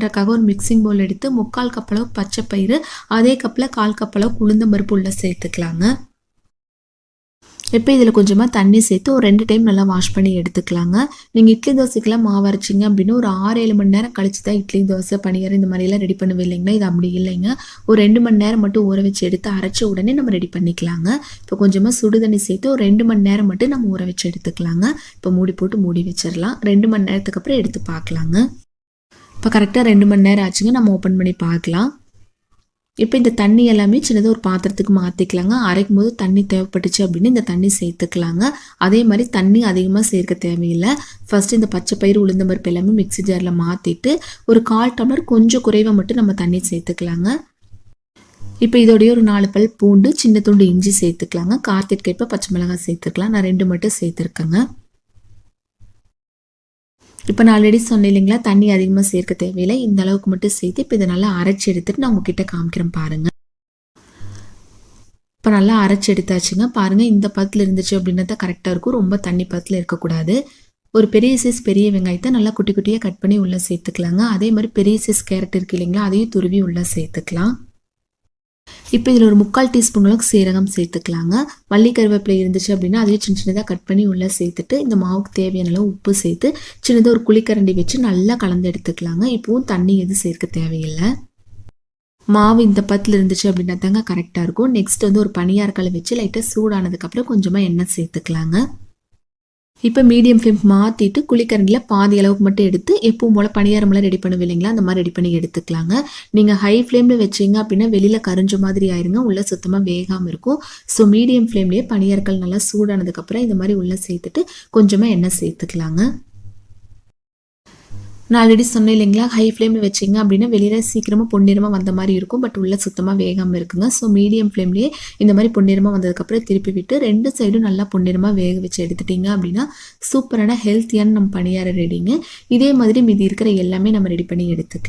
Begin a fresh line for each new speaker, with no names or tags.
பண்ணுறக்காக ஒரு மிக்சிங் பவுல் எடுத்து முக்கால் கப்பளவு பச்சை பயிறு அதே கப்பில் கால் கப்பளவு உளுந்தம்பருப்பு உள்ள சேர்த்துக்கலாங்க. இப்போ இதில் கொஞ்சமாக தண்ணி சேர்த்து ஒரு ரெண்டு டைம் நல்லா வாஷ் பண்ணி எடுத்துக்கலாங்க. நீங்கள் இட்லி தோசைக்கெல்லாம் மாவு அரைச்சிங்க அப்படின்னு ஒரு ஆறு ஏழு மணி நேரம் கழிச்சு தான் இட்லி தோசை பணியாரம் இந்த மாதிரிலாம் ரெடி பண்ணுவே இல்லைங்களா? இது அப்படி இல்லைங்க. ஒரு ரெண்டு மணி நேரம் மட்டும் ஊற வச்சு எடுத்து அரைச்ச உடனே நம்ம ரெடி பண்ணிக்கலாங்க. இப்போ கொஞ்சமாக சுடு தண்ணி சேர்த்து ஒரு ரெண்டு மணி நேரம் மட்டும் நம்ம ஊற வச்சு எடுத்துக்கலாங்க. இப்போ மூடி போட்டு மூடி வச்சிடலாம். ரெண்டு மணி நேரத்துக்கு அப்புறம் எடுத்து பார்க்கலாங்க. இப்போ கரெக்டாக ரெண்டு மணி நேரம் ஆச்சுங்க. நம்ம ஓப்பன் பண்ணி பார்க்கலாம். இப்போ இந்த தண்ணி எல்லாமே சின்னதாக ஒரு பாத்திரத்துக்கு மாற்றிக்கலாங்க அரைக்கும் போது தண்ணி தேவைப்பட்டுச்சு அப்படின்னு இந்த தண்ணி சேர்த்துக்கலாங்க. அதே மாதிரி தண்ணி அதிகமாக சேர்க்க தேவையில்லை. ஃபஸ்ட்டு இந்த பச்சை பயிர் உளுந்த பருப்பு எல்லாமே மிக்ஸி ஜாரில் மாற்றிட்டு ஒரு கால் டம்ளர் கொஞ்சம் குறைவாக மட்டும் நம்ம தண்ணி சேர்த்துக்கலாங்க. இப்போ இதோடைய ஒரு நாலு பல் பூண்டு சின்ன துண்டு இஞ்சி சேர்த்துக்கலாங்க. கார்த்திகேப்ப பச்சை மிளகாய் சேர்த்துக்கலாம். நான் ரெண்டு மட்டும் சேர்த்துருக்கேங்க. இப்போ நான் ஆல்ரெடி சொன்னேன் இல்லைங்களா? தண்ணி அதிகமாக சேர்க்க தேவையில்லை. இந்த அளவுக்கு மட்டும் சேர்த்து இப்போ இதை நல்லா அரைச்சி எடுத்துட்டு நான் உங்ககிட்ட காமிக்கிறேன் பாருங்க. இப்போ நல்லா அரைச்சி எடுத்தாச்சுங்க. பாருங்கள் இந்த பத்தில் இருந்துச்சு அப்படின்னா தான் கரெக்டாக இருக்கும். ரொம்ப தண்ணி பத்தில் இருக்கக்கூடாது. ஒரு பெரிய சைஸ் பெரிய வெங்காயத்தை நல்லா குட்டி குட்டியாக கட் பண்ணி உள்ளே சேர்த்துக்கலாங்க. அதே மாதிரி பெரிய சைஸ் கேரட் இருக்கு இல்லைங்களா? அதையும் துருவி உள்ளே சேர்த்துக்கலாம். இப்போ இதில் ஒரு முக்கால் டீஸ்பூன் அளவுக்கு சீரகம் சேர்த்துக்கலாங்க. மல்லி கருவேப்பிலை இருந்துச்சு அப்படின்னா அதையும் சின்ன சின்னதாக கட் பண்ணி உள்ளே சேர்த்துட்டு இந்த மாவுக்கு தேவையான அளவு உப்பு சேர்த்து சின்னதாக ஒரு குழிக்கரண்டி வச்சு நல்லா கலந்து எடுத்துக்கலாங்க. இப்போவும் தண்ணி எதுவும் சேர்க்க தேவையில்லை. மாவு இந்த பத்தில் இருந்துச்சு அப்படின்னா தாங்க கரெக்டாக இருக்கும். நெக்ஸ்ட் வந்து ஒரு பனியார்களை வச்சு லைட்டாக சூடானதுக்கப்புறம் கொஞ்சமாக எண்ணெய் சேர்த்துக்கலாங்க. இப்போ மீடியம் ஃப்ளேம் மாற்றிட்டு குழிக்கரண்டியில் பாதி அளவுக்கு மட்டும் எடுத்து எப்பவும் போல் பணியாரமெல்லாம் ரெடி பண்ணுவோம் இல்லைங்களா அந்த மாதிரி ரெடி பண்ணி எடுத்துக்கலாங்க. நீங்கள் ஹை ஃப்ளேமில் வச்சிங்க அப்படின்னா வெளியில் கரிஞ்ச மாதிரி ஆயிருங்க. உள்ளே சுத்தமாக வேகாமல் இருக்கும். ஸோ மீடியம் ஃப்ளேம்லேயே பணியார்கள் நல்லா சூடானதுக்கப்புறம் இந்த மாதிரி உள்ளே சேர்த்துட்டு கொஞ்சமாக எண்ணெய் சேர்த்துக்கலாங்க. நான் ஆல்ரெடி சொன்னேன் இல்லைங்களா? ஹை ஃப்ளேமில் வச்சிங்க அப்படின்னா வெளியில் சீக்கிரமாக பொன்னிறமாக வந்த மாதிரி இருக்கும். பட் உள்ளே சுத்தமாக வேகாமல் இருக்குங்க. ஸோ மீடியம் ஃப்ளேம்லேயே இந்த மாதிரி பொன்னிறமாக வந்ததுக்கப்புறம் திருப்பி விட்டு ரெண்டு சைடும் நல்லா பொன்னிறமாக வேக வச்சு எடுத்துட்டிங்க அப்படின்னா சூப்பரான ஹெல்த்தியான நம்ம பணியார ரெடிங்க இதே மாதிரி மீதி இருக்கிற எல்லாமே நம்ம ரெடி பண்ணி எடுத்துக்கலாம்.